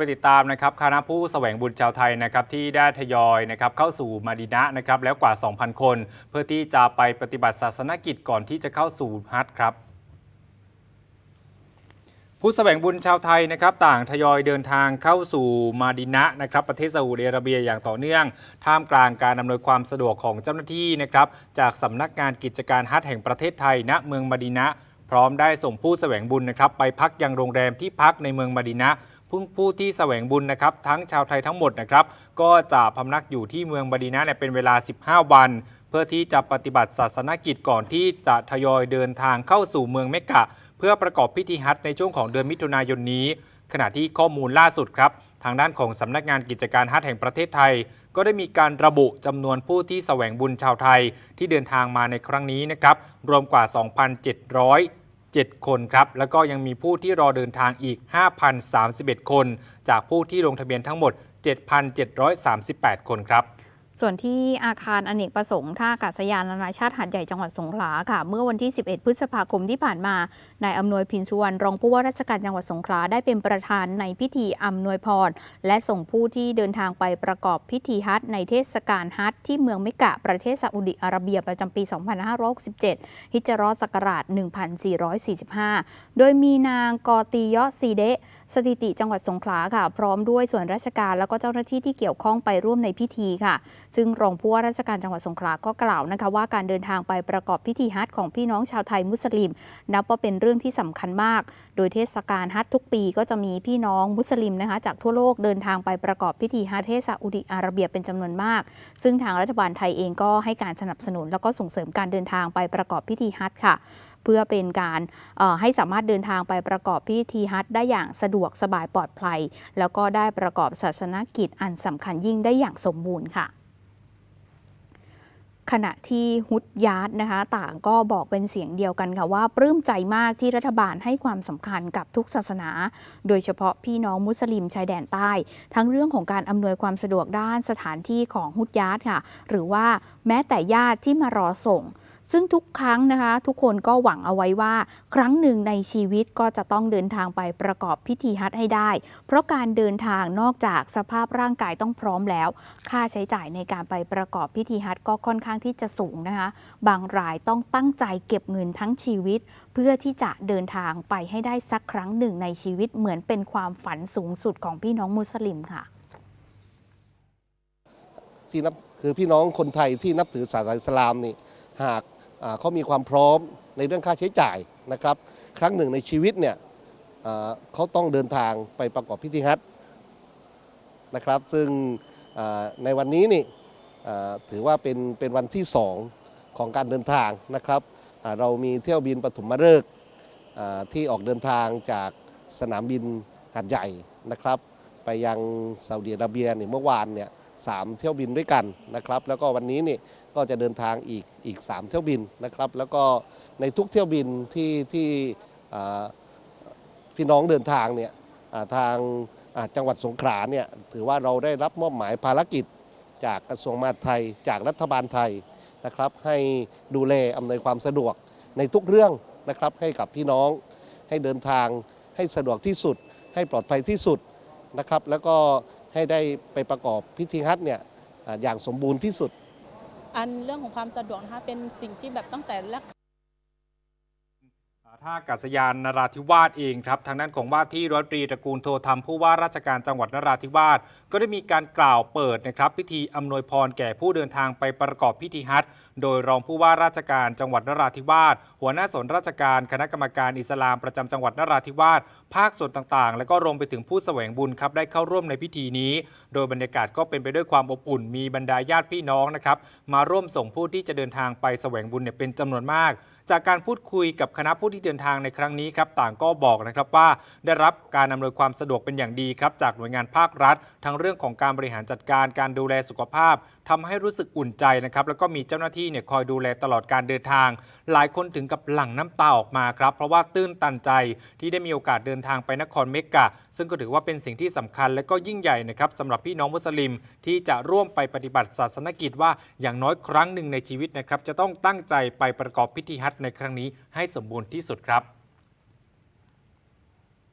ไปติดตามนะครับคณะผู้แสวงบุญชาวไทยนะครับที่ได้ทยอยนะครับเข้าสู่มาดีนะนะครับแล้วกว่า 2,000 คน เพื่อที่จะไปปฏิบัติศาสนกิจก่อนที่จะเข้าสู่ฮัจญ์ครับผู้แสวงบุญชาวไทยนะครับต่างทยอยเดินทางเข้าสู่มาดินะนะครับประเทศซาอุดิอาระเบียอย่างต่อเนื่อง ท่ามกลางการอำนวยความสะดวกของเจ้าหน้าที่นะครับจากสำนักงานกิจการฮัจญ์แห่งประเทศไทยณเมืองมาดินะพร้อมได้ส่งผู้แสวงบุญนะครับไปพักยังโรงแรมที่พักในเมืองมาดินะ ผู้ผู้ที่แสวงบุญนะครับทั้งชาวไทยทั้งหมดนะครับก็จะพำนักอยู่ที่เมืองมาดินะเนี่ยเป็นเวลา 15 วัน เพื่อที่จะปฏิบัติศาสนกิจก่อนที่จะทยอยเดินทางเข้าสู่เมืองเมกกะเพื่อประกอบพิธีฮัจญ์ในช่วงของเดือนมิถุนายนนี้ ขณะที่ข้อมูลล่าสุดครับ ทางด้านของสำนักงานกิจการฮัจญ์แห่งประเทศไทย ก็ได้มีการระบุจำนวนผู้ที่แสวงบุญชาวไทย ที่เดินทางมาในครั้งนี้นะครับรวมกว่า 2,700 7 คนครับ แล้วก็ยังมีผู้ที่รอเดินทางอีก 5,031 คน จากผู้ที่ลงทะเบียนทั้งหมด 7,738 คนครับ ส่วนที่อาคารอเนกประสงค์ท่าอากาศยานนานาชาติหาดใหญ่จังหวัดสงขลาค่ะ เมื่อวันที่ 11 พฤษภาคมที่ผ่านมานายอำนวยพินสุวรรณรองผู้ว่าราชการจังหวัดสงขลาได้เป็นประธานในพิธีอำนวยพร และส่งผู้ที่เดินทางไปประกอบพิธีฮัจญ์ในเทศกาลฮัจญ์ที่เมืองเมกะประเทศซาอุดิอาระเบียประจำปี 2567 ฮิจรอศักราช 1445 โดยมีนางกอตียอซีเดะสถิติจังหวัดสงขลาค่ะ พร้อมด้วยส่วนราชการแล้วก็เจ้าหน้าที่ที่เกี่ยวข้องไปร่วมในพิธีค่ะซึ่งรองผู้ว่าราชการจังหวัดสงขลาก็กล่าวนะคะว่าการเดินทางไปประกอบพิธีฮัจญ์ของพี่น้องชาวไทยมุสลิม นับว่าเป็นเรื่องที่สำคัญมาก โดยเทศกาลฮัจญ์ทุกปีก็จะมีพี่น้องมุสลิมนะคะจากทั่วโลกเดินทางไปประกอบพิธีฮัจญ์ที่ซาอุดิอาระเบียเป็นจำนวนมาก ซึ่งทางรัฐบาลไทยเองก็ให้การสนับสนุน แล้วก็ส่งเสริมการเดินทางไปประกอบพิธีฮัจญ์ค่ะเพื่อเป็นการให้สามารถเดินทางไปประกอบพิธีฮัจญ์ได้อย่างสะดวกสบายปลอดภัย แล้วก็ได้ประกอบศาสนกิจอันสำคัญยิ่งได้อย่างสมบูรณ์ค่ะ ขณะที่ฮุดยาร์ดนะคะ ต่างก็บอกเป็นเสียงเดียวกันค่ะว่าปลื้มใจมากที่รัฐบาลให้ความสำคัญกับทุกศาสนา โดยเฉพาะพี่น้องมุสลิมชายแดนใต้ ทั้งเรื่องของการอำนวยความสะดวกด้านสถานที่ของฮุดยาร์ดค่ะ หรือว่าแม้แต่ญาติที่มารอส่ง ซึ่งทุกครั้งนะคะ ทุกคนก็หวังเอาไว้ว่า ครั้งหนึ่งในชีวิตก็จะต้องเดินทางไปประกอบพิธีฮัจญ์ให้ได้ เพราะการเดินทางนอกจากสภาพร่างกายต้องพร้อมแล้ว ค่าใช้จ่ายในการไปประกอบพิธีฮัจญ์ก็ค่อนข้างที่จะสูงนะคะ บางรายต้องตั้งใจเก็บเงินทั้งชีวิต เพื่อที่จะเดินทางไปให้ได้สักครั้งหนึ่งในชีวิตเหมือนเป็นความฝันสูงสุดของพี่น้องมุสลิมค่ะที่นับคือพี่น้องคนไทยที่นับถือศาสนาอิสลามนี่หาก เขามีความพร้อมในเรื่องค่าใช้จ่ายนะครับ ครั้งหนึ่งในชีวิตเนี่ยเขาต้องเดินทางไปประกอบพิธีฮัจญ์นะครับ ซึ่งในวันนี้นี่ถือว่าเป็นเป็นวันที่สองของการเดินทางนะครับเรามีเที่ยวบินปฐมฤกษ์ที่ออกเดินทางจากสนามบินหาดใหญ่นะครับ ไปยังซาอุดิอาระเบียเนี่ยเมื่อวานเนี่ย สามเที่ยวบินด้วยกันนะครับ แล้วก็วันนี้นี่ก็จะเดินทางอีกอีกสามเที่ยวบินนะครับ แล้วก็ในทุกเที่ยวบินที่ที่พี่น้องเดินทางเนี่ยทางจังหวัดสงขลาเนี่ยถือว่าเราได้รับมอบหมายภารกิจจากกระทรวงมหาดไทย จากรัฐบาลไทยนะครับ ให้ดูแลอำนวยความสะดวกในทุกเรื่องนะครับให้กับพี่น้องให้เดินทางให้สะดวกที่สุด ให้ปลอดภัยที่สุดนะครับ แล้วก็ ให้ได้ไปประกอบพิธีฮัทเนี่ยอย่างสมบูรณ์ที่สุด อันเรื่องของความสะดวกนะคะเป็นสิ่งที่แบบตั้งแต่แรก ท่าอากาศยานนราธิวาสเองครับ ทางด้านของว่าที่ร้อยตรีตระกูลโทธรรมผู้ว่าราชการจังหวัดนราธิวาสก็ได้มีการกล่าวเปิดนะครับพิธีอำนวยพรแก่ผู้เดินทางไปประกอบพิธีฮัจญ์โดยรองผู้ว่าราชการจังหวัดนราธิวาสหัวหน้าส่วนราชการคณะกรรมการอิสลามประจำจังหวัดนราธิวาสภาคส่วนต่างๆ และก็รวมไปถึงผู้แสวงบุญครับได้เข้าร่วมในพิธีนี้ โดยบรรยากาศก็เป็นไปด้วยความอบอุ่น มีบรรดาญาติพี่น้องนะครับมาร่วมส่งผู้ที่จะเดินทางไปแสวงบุญเนี่ยเป็นจำนวนมาก จากการพูดคุยกับคณะผู้ที่เดินินทางในครั้งนี้ครับต่างก็บอกนะครับว่าได้รับการอำนวยความสะดวกเป็นอย่างดีครับจากหน่วยงานภาครัฐ ทั้งเรื่องของการบริหารจัดการการดูแลสุขภาพ ทำให้รู้สึกอุ่นใจนะครับแล้วก็มีเจ้าหน้าที่เนี่ยคอยดูแลตลอดการเดินทาง หลายคนถึงกับหลั่งน้ำตาออกมาครับ เพราะว่าตื้นตันใจที่ได้มีโอกาสเดินทางไปนครเมกะ ซึ่งก็ถือว่าเป็นสิ่งที่สำคัญและก็ยิ่งใหญ่นะครับสำหรับพี่น้องมุสลิมที่จะร่วมไปปฏิบัติศาสนกิจว่าอย่างน้อยครั้งหนึ่งในชีวิตนะครับจะต้องตั้งใจไปประกอบพิธีฮัจญ์ในครั้งนี้ให้สมบูรณ์ที่สุดครับ